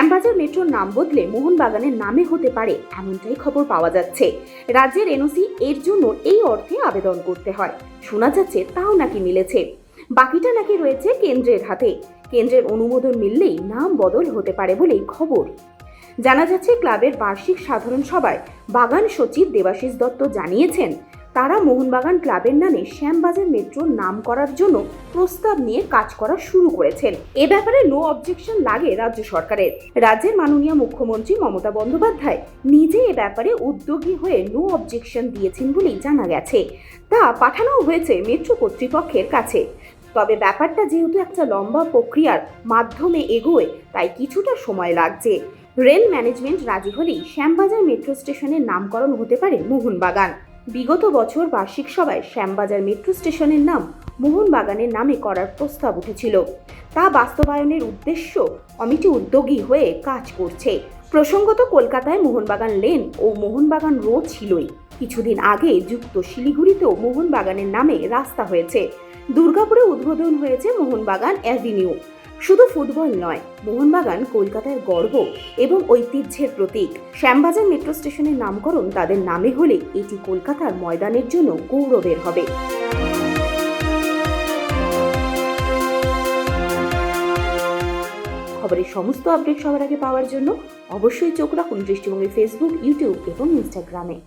শ্যামবাজার মেট্রোর নাম বদলে মোহনবাগানের নামে হতে পারে এমনটাই খবর পাওয়া যাচ্ছে। রাজ্যের এনওসি এর জন্য এই অর্থে আবেদন করতে হয়। শোনা যাচ্ছে তাও নাকি মিলেছে। বাকিটা নাকি রয়েছে কেন্দ্রের হাতে। কেন্দ্রের অনুমোদন মিললেই নাম বদল হতে পারে বলেই খবর। জানা যাচ্ছে ক্লাবের বার্ষিক সাধারণ সভায় বাগান সচিব দেবাশিস দত্ত জানিয়েছেন তারা মোহনবাগান ক্লাবের নামে শ্যামবাজার মেট্রোর নাম করার জন্য প্রস্তাব নিয়ে কাজ করা শুরু করেছেন। এ ব্যাপারে নো অবজেকশন লাগে রাজ্য সরকারের। রাজ্যের মাননীয় মুখ্যমন্ত্রী মমতা বন্দ্যোপাধ্যায় নিজে এ ব্যাপারে উদ্যোগী হয়ে নো অবজেকশন দিয়েছেন বলেই জানা গেছে। তা পাঠানো হয়েছে মেট্রো কর্তৃপক্ষের কাছে। তবে ব্যাপারটা যেহেতু একটা লম্বা প্রক্রিয়ার মাধ্যমে এগোয়, তাই কিছুটা সময় লাগছে। রেল ম্যানেজমেন্ট রাজি হলেই শ্যামবাজার মেট্রো স্টেশনের নামকরণ হতে পারে মোহনবাগান। বিগত বছর বার্ষিক সভায় শ্যামবাজার মেট্রো স্টেশনের নাম মোহনবাগানের নামে করার প্রস্তাব উঠেছিল। তা বাস্তবায়নের উদ্দেশ্য কমিটি উদ্যোগী হয়ে কাজ করছে। প্রসঙ্গত কলকাতায় মোহনবাগান লেন ও মোহনবাগান রোড ছিলই। কিছুদিন আগে যুক্ত শিলিগুড়িতেও মোহনবাগানের নামে রাস্তা হয়েছে। দুর্গাপুরে উদ্বোধন হয়েছে মোহনবাগান অ্যাভিনিউ। শুধু ফুটবল নয়, মোহনবাগান কলকাতার গর্ব এবং ঐতিহ্যের প্রতীক। শ্যামবাজার মেট্রো স্টেশনের নামকরণ তাদের নামে হলে এটি কলকাতার ময়দানের জন্য গৌরবের হবে। খবরের সমস্ত আপডেট সবার আগে পাওয়ার জন্য অবশ্যই চোখ রাখুন দৃষ্টিভঙ্গি ফেসবুক ইউটিউব এবং ইনস্টাগ্রামে